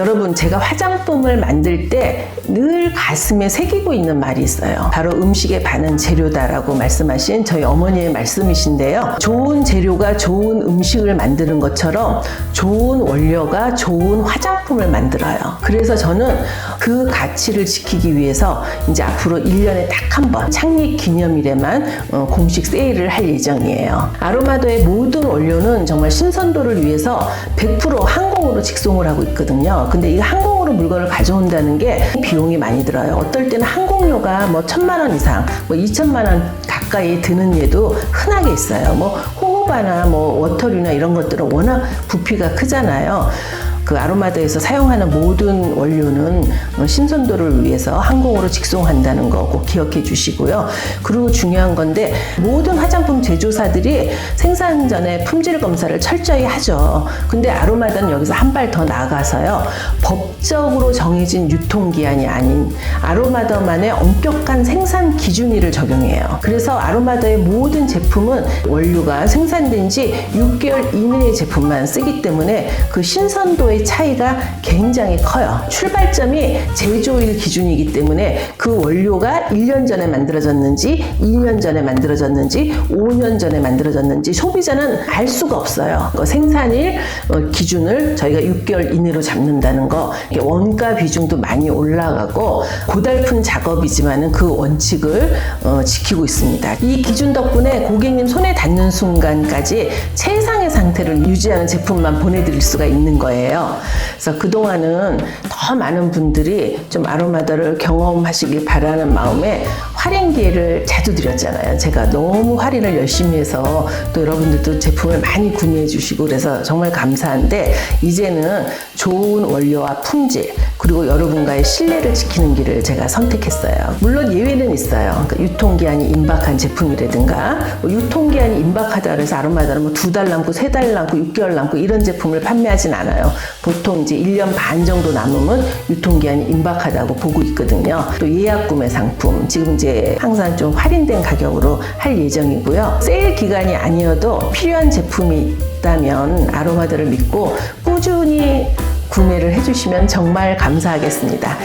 여러분 제가 화장품을 만들 때 늘 가슴에 새기고 있는 말이 있어요. 바로 음식의 반은 재료다라고 말씀하신 저희 어머니의 말씀이신데요. 좋은 재료가 좋은 음식을 만드는 것처럼 좋은 원료가 좋은 화장품을 만들어요. 그래서 저는 그 가치를 지키기 위해서 이제 앞으로 1년에 딱 한 번 창립 기념일에만 어, 공식 세일을 할 예정이에요. 아로마도의 모든 원료는 정말 신선도를 위해서 100% 항공으로 직송을 하고 있거든요. 근데 이 항공으로 물건을 가져온다는 게 비용이 많이 들어요. 어떨 때는 항공료가 뭐 천만 원 이상, 뭐 이천만 원 가까이 드는 예도 흔하게 있어요. 뭐 호호바나 뭐 워터류나 이런 것들은 워낙 부피가 크잖아요. 그 아로마드에서 사용하는 모든 원료는 어, 신선도를 위해서 항공으로 직송한다는 거 꼭 기억해 주시고요. 그리고 중요한 건데 모든 화장품 제조사들이 생산 전에 품질 검사를 철저히 하죠. 근데 아로마드는 여기서 한 발 더 나아가서요. 법적으로 정해진 유통기한이 아닌 아로마더만의 엄격한 생산 기준일을 적용해요. 그래서 아로마더의 모든 제품은 원료가 생산된 지 6개월 이내의 제품만 쓰기 때문에 그 신선도의 차이가 굉장히 커요. 출발점이 제조일 기준이기 때문에 그 원료가 1년 전에 만들어졌는지, 2년 전에 만들어졌는지, 5년 전에 만들어졌는지 소비자는 알 수가 없어요. 그 생산일 어, 기준을 저희가 6개월 이내로 잡는다는 거, 원가 비중도 많이 올라가고 고달픈 작업이지만은 그 원칙을 어, 지키고 있습니다. 이 기준 덕분에 고객님 손에 닿는 순간까지 최상의 상태를 유지하는 제품만 보내드릴 수가 있는 거예요. 그래서 그동안은 더 많은 분들이 좀 아로마더를 경험하시길 바라는 마음에 할인 기회를 자주 드렸잖아요. 제가 너무 할인을 열심히 해서 또 여러분들도 제품을 많이 구매해 주시고 그래서 정말 감사한데 이제는 좋은 원료와 품질 그리고 여러분과의 신뢰를 지키는 길을 제가 선택했어요. 물론 예외는 있어요. 그러니까 유통기한이 임박한 제품이라든가 뭐 유통기한이 임박하다 그래서 아로마다는 뭐두 달 남고 세 달 남고 6개월 남고 이런 제품을 판매하진 않아요. 보통 이제 1년 반 정도 남으면 유통기한이 임박하다고 보고 있거든요. 또 예약 구매 상품 지금 이제 항상 좀 할인된 가격으로 할 예정이고요. 세일 기간이 아니어도 필요한 제품이 있다면 아로마들을 믿고 꾸준히 구매를 해주시면 정말 감사하겠습니다.